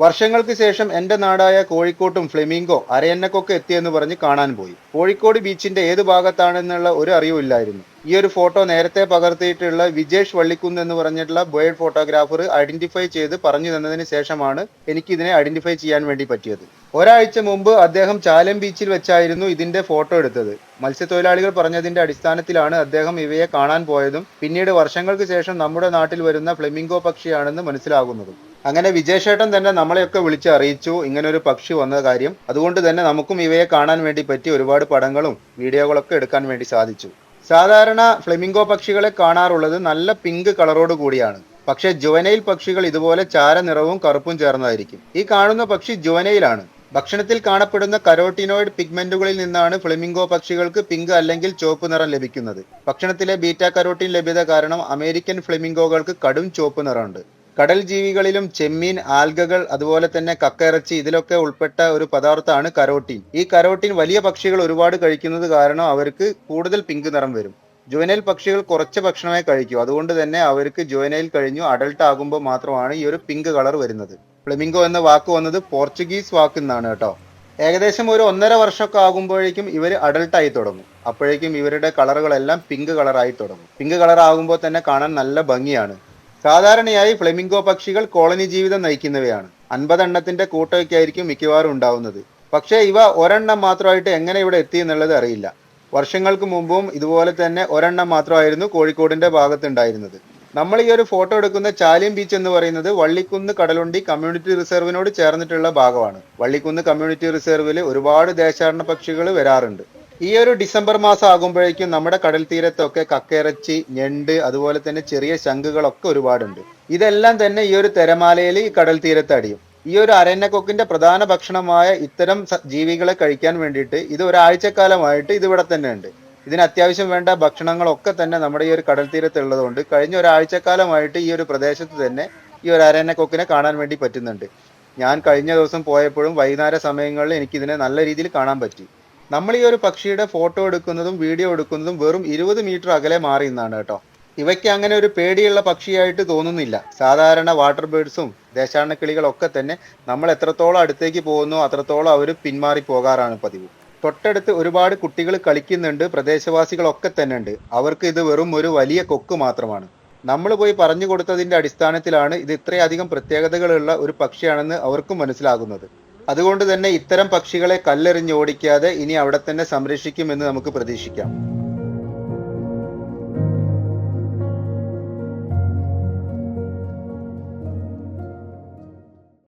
വർഷങ്ങൾക്ക് ശേഷം എന്റെ നാടായ കോഴിക്കോട്ടും ഫ്ലെമിംഗോ അരയന്നക്കൊക്കെ എത്തിയെന്ന് പറഞ്ഞ് കാണാൻ പോയി. കോഴിക്കോട് ബീച്ചിന്റെ ഏത് ഭാഗത്താണെന്നുള്ള ഒരു അറിവില്ലായിരുന്നു ഈ ഒരു ഫോട്ടോ നേരത്തെ പകർത്തിയിട്ടുള്ള വിജേഷ് വള്ളിക്കുന്ന് എന്ന് പറഞ്ഞിട്ടുള്ള ബേർഡ് ഫോട്ടോഗ്രാഫർ ഐഡന്റിഫൈ ചെയ്ത് പറഞ്ഞു തന്നതിന് ശേഷമാണ് എനിക്ക് ഇതിനെ ഐഡന്റിഫൈ ചെയ്യാൻ വേണ്ടി പറ്റിയത്. ഒരാഴ്ച മുമ്പ് അദ്ദേഹം ചാലം ബീച്ചിൽ വെച്ചായിരുന്നു ഇതിന്റെ ഫോട്ടോ എടുത്തത്. മത്സ്യത്തൊഴിലാളികൾ പറഞ്ഞതിന്റെ അടിസ്ഥാനത്തിലാണ് അദ്ദേഹം ഇവയെ കാണാൻ പോയതും പിന്നീട് വർഷങ്ങൾക്ക് ശേഷം നമ്മുടെ നാട്ടിൽ വരുന്ന ഫ്ലെമിംഗോ പക്ഷിയാണെന്ന് മനസ്സിലാകുന്നതും. അങ്ങനെ വിജയശേട്ടൻ തന്നെ നമ്മളെയൊക്കെ വിളിച്ച് അറിയിച്ചു. ഇങ്ങനെ ഒരു പക്ഷി വന്ന കാര്യം. അതുകൊണ്ട് തന്നെ നമുക്കും ഇവയെ കാണാൻ വേണ്ടി പറ്റി ഒരുപാട് പടങ്ങളും വീഡിയോകളൊക്കെ എടുക്കാൻ വേണ്ടി സാധിച്ചു. സാധാരണ ഫ്ലെമിംഗോ പക്ഷികളെ കാണാറുള്ളത് നല്ല പിങ്ക് കളറോട് കൂടിയാണ്. പക്ഷേ ജുവനൈൽ പക്ഷികൾ ഇതുപോലെ ചാര നിറവും കറുപ്പും ചേർന്നതായിരിക്കും. ഈ കാണുന്ന പക്ഷി ജുവനൈലാണ്. ഭക്ഷണത്തിൽ കാണപ്പെടുന്ന കരോട്ടിനോയിഡ് പിഗ്മെന്റുകളിൽ നിന്നാണ് ഫ്ലെമിംഗോ പക്ഷികൾക്ക് പിങ്ക് അല്ലെങ്കിൽ ചുവപ്പ് നിറം ലഭിക്കുന്നത്. ഭക്ഷണത്തിലെ ബീറ്റ കരോട്ടിൻ ലഭ്യത കാരണം അമേരിക്കൻ ഫ്ലെമിംഗോകൾക്ക് കടും ചുവപ്പ് നിറമുണ്ട്. കടൽ ജീവികളിലും ചെമ്മീൻ ആൽഗകൾ അതുപോലെ തന്നെ കക്കയിറച്ചി ഇതിലൊക്കെ ഉൾപ്പെട്ട ഒരു പദാർത്ഥമാണ് കരോട്ടീൻ. ഈ കരോട്ടീൻ വലിയ പക്ഷികൾ ഒരുപാട് കഴിക്കുന്നത് കാരണം അവർക്ക് കൂടുതൽ പിങ്ക് നിറം വരും. ജുവനൈൽ പക്ഷികൾ കുറച്ച് ഭക്ഷണമേ കഴിക്കൂ. അതുകൊണ്ട് തന്നെ അവർക്ക് ജുവനൈൽ കഴിഞ്ഞു അഡൾട്ട് ആകുമ്പോൾ മാത്രമാണ് ഈ ഒരു പിങ്ക് കളർ വരുന്നത്. ഫ്ലെമിംഗോ എന്ന വാക്ക് വന്നത് പോർച്ചുഗീസ് വാക്കിൽ നിന്നാണ് കേട്ടോ. ഏകദേശം ഒരു ഒന്നര വർഷമൊക്കെ ആകുമ്പോഴേക്കും ഇവർ അഡൾട്ടായി തുടങ്ങും. അപ്പോഴേക്കും ഇവരുടെ കളറുകളെല്ലാം പിങ്ക് കളറായി തുടങ്ങും. പിങ്ക് കളർ ആകുമ്പോൾ തന്നെ കാണാൻ നല്ല ഭംഗിയാണ്. സാധാരണയായി ഫ്ലെമിംഗോ പക്ഷികൾ കോളനി ജീവിതം നയിക്കുന്നവയാണ്. അൻപതെണ്ണത്തിന്റെ കൂട്ടമൊക്കെയായിരിക്കും മിക്കവാറും ഉണ്ടാവുന്നത്. പക്ഷേ ഇവ ഒരെണ്ണം മാത്രമായിട്ട് എങ്ങനെ ഇവിടെ എത്തി എന്നുള്ളത് അറിയില്ല. വർഷങ്ങൾക്ക് മുമ്പും ഇതുപോലെ തന്നെ ഒരെണ്ണം മാത്രമായിരുന്നു കോഴിക്കോടിന്റെ ഭാഗത്തുണ്ടായിരുന്നത്. നമ്മൾ ഈ ഒരു ഫോട്ടോ എടുക്കുന്ന ചാലിയം ബീച്ച് എന്ന് പറയുന്നത് വള്ളിക്കുന്ന് കടലുണ്ടി കമ്മ്യൂണിറ്റി റിസർവിനോട് ചേർന്നിട്ടുള്ള ഭാഗമാണ്. വള്ളിക്കുന്ന് കമ്മ്യൂണിറ്റി റിസർവിൽ ഒരുപാട് ദേശാടന പക്ഷികൾ വരാറുണ്ട്. ഈ ഒരു ഡിസംബർ മാസം ആകുമ്പോഴേക്കും നമ്മുടെ കടൽ തീരത്തൊക്കെ കക്കയിറച്ചി ഞണ്ട് അതുപോലെ തന്നെ ചെറിയ ശംഖുകളൊക്കെ ഒരുപാടുണ്ട്. ഇതെല്ലാം തന്നെ ഈ ഒരു തിരമാലയിൽ ഈ കടൽ തീരത്ത് അടിയും. ഈ ഒരു അരണ്യക്കൊക്കിന്റെ പ്രധാന ഭക്ഷണമായ ഇത്തരം ജീവികളെ കഴിക്കാൻ വേണ്ടിയിട്ട് ഇത് ഒരാഴ്ചക്കാലമായിട്ട് ഇത് ഇവിടെ തന്നെ ഉണ്ട്. ഇതിന് അത്യാവശ്യം വേണ്ട ഭക്ഷണങ്ങളൊക്കെ തന്നെ നമ്മുടെ ഈ ഒരു കടൽ തീരത്തുള്ളതുകൊണ്ട് കഴിഞ്ഞ ഒരാഴ്ചക്കാലമായിട്ട് ഈ ഒരു പ്രദേശത്ത് തന്നെ ഈ ഒരു അരണ്യക്കൊക്കിനെ കാണാൻ വേണ്ടി പറ്റുന്നുണ്ട്. ഞാൻ കഴിഞ്ഞ ദിവസം പോയപ്പോഴും വൈകുന്നേര സമയങ്ങളിൽ എനിക്കിതിനെ നല്ല രീതിയിൽ കാണാൻ പറ്റി. നമ്മൾ ഈ ഒരു പക്ഷിയുടെ ഫോട്ടോ എടുക്കുന്നതും വീഡിയോ എടുക്കുന്നതും വെറും ഇരുപത് മീറ്റർ അകലെ മാറി നിന്നാണ് കേട്ടോ. ഇവയ്ക്ക് അങ്ങനെ ഒരു പേടിയുള്ള പക്ഷിയായിട്ട് തോന്നുന്നില്ല. സാധാരണ വാട്ടർ ബേഡ്സും ദേശാടന കിളികളൊക്കെ തന്നെ നമ്മൾ എത്രത്തോളം അടുത്തേക്ക് പോകുന്നു അത്രത്തോളം അവർ പിന്മാറി പോകാറാണ് പതിവ്. തൊട്ടടുത്ത് ഒരുപാട് കുട്ടികൾ കളിക്കുന്നുണ്ട് പ്രദേശവാസികളൊക്കെ തന്നെ ഉണ്ട്. അവർക്ക് ഇത് വെറും ഒരു വലിയ കൊക്ക് മാത്രമാണ്. നമ്മൾ പോയി പറഞ്ഞു കൊടുത്തതിന്റെ അടിസ്ഥാനത്തിലാണ് ഇത് ഇത്രയധികം പ്രത്യേകതകളുള്ള ഒരു പക്ഷിയാണെന്ന് അവർക്കും മനസ്സിലാകുന്നത്. അതുകൊണ്ട് തന്നെ ഇത്തരം പക്ഷികളെ കല്ലെറിഞ്ഞ് ഓടിക്കാതെ ഇനി അവിടെ തന്നെ സംരക്ഷിക്കുമെന്ന് നമുക്ക് പ്രതീക്ഷിക്കാം.